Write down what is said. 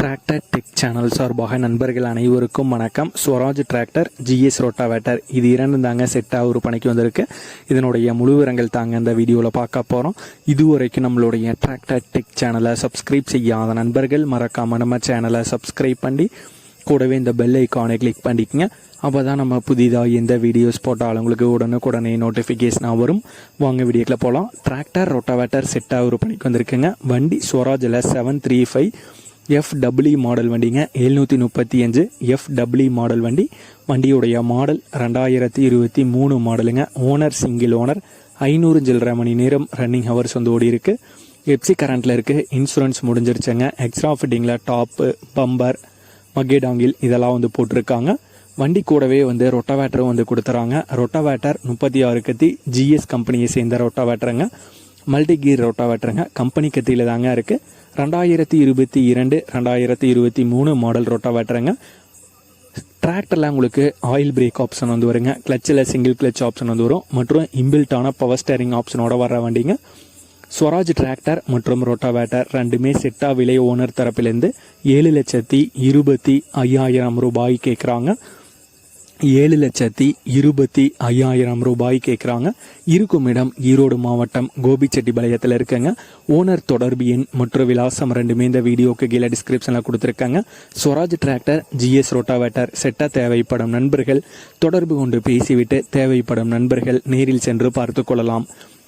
Tractor tech channel சார்பாக நண்பர்கள் அனைவருக்கும் வணக்கம். ஸ்வராஜ் டிராக்டர் ஜிஎஸ் ரோட்டாவேட்டர் இது இரண்டு தாங்க செட்டாக ஒரு பணிக்கு வந்திருக்கு. இதனுடைய முழு விவரங்கள் தாங்க இந்த வீடியோவில் பார்க்க போகிறோம் இதுவரைக்கும் நம்மளுடைய டிராக்டர் டெக் சேனலை சப்ஸ்கிரைப் செய்யாத நண்பர்கள் மறக்காமல் நம்ம சேனலை சப்ஸ்கிரைப் பண்ணி கூடவே இந்த பெல் ஐக்கானை கிளிக் பண்ணிக்கங்க. அப்போ தான் நம்ம புதிதாக எந்த வீடியோஸ் போட்டாலும் உங்களுக்கு உடனுக்குடனே நோட்டிஃபிகேஷனாக வரும். வாங்க வீடியோக்கில் போகலாம் டிராக்டர் ரொட்டாவேட்டர் செட்டாக ஒரு பணிக்கு வந்திருக்குங்க. வண்டி ஸ்வராஜில் seven three five FW model வண்டிங்க. எழுநூற்றி முப்பத்தி அஞ்சு எஃப்டபிள்யூ மாடல் வண்டி. வண்டியுடைய மாடல் ரெண்டாயிரத்தி இருபத்தி மூணு மாடலுங்க ஓனர் சிங்கிள் ஓனர் ஐநூறு சில்லரை மணி நேரம் ரன்னிங் ஹவர்ஸ் வந்து ஓடி இருக்கு எப்சி கரண்ட்டில் இருக்குது இன்சூரன்ஸ் முடிஞ்சிருச்சுங்க எக்ஸ்ட்ரா ஃபிட்டிங்கில் டாப்பு பம்பர் மகேடாங்கில் இதெல்லாம் வந்து போட்டிருக்காங்க. வண்டி கூடவே வந்து ரொட்டவேட்டரும் வந்து கொடுத்துறாங்க. ரொட்டவேட்டர் முப்பத்தி ஆறு கத்தி ஜிஎஸ் கம்பெனியை சேர்ந்த ரொட்டவேட்டருங்க மல்டி கீர் ரொட்டாவேட்டருங்க கம்பெனி கத்தியில் தாங்க இருக்குது ரெண்டாயிரத்தி இருபத்தி இரண்டு ரெண்டாயிரத்தி இருபத்தி மூணு மாடல் ரொட்டாவேட்டருங்க டிராக்டரில் உங்களுக்கு ஆயில் பிரேக் ஆப்ஷன் வந்து வருங்க. கிளச்சில் சிங்கிள் கிளச் ஆப்ஷன் வந்து வரும். மற்றும் இம்பில்ட்டான பவர் ஸ்டேரிங் ஆப்ஷனோட வர வண்டிங்க. ஸ்வராஜ் டிராக்டர் மற்றும் ரோட்டாவேட்டர் ரெண்டுமே செட்டா விலை ஓனர் தரப்பிலேருந்து ஏழு லட்சத்தி இருபத்தி ஐயாயிரம் ரூபாய் கேட்குறாங்க ஏழு லட்சத்தி இருபத்தி ஐயாயிரம் ரூபாய் கேட்குறாங்க இருக்கும் இடம் ஈரோடு மாவட்டம் கோபிச்செட்டிபாளையத்தில் இருக்குங்க. ஓனர் தொடர்பு எண் மற்றும் விலாசம் ரெண்டுமே இந்த வீடியோக்கு கீழே டிஸ்கிரிப்ஷனில் கொடுத்துருக்காங்க. ஸ்வராஜ் டிராக்டர் ஜிஎஸ் ரோட்டாவேட்டர் செட்டாக தேவைப்படும் நண்பர்கள். தொடர்பு கொண்டு பேசிவிட்டு தேவைப்படும் நண்பர்கள் நேரில் சென்று பார்த்து கொள்ளலாம்.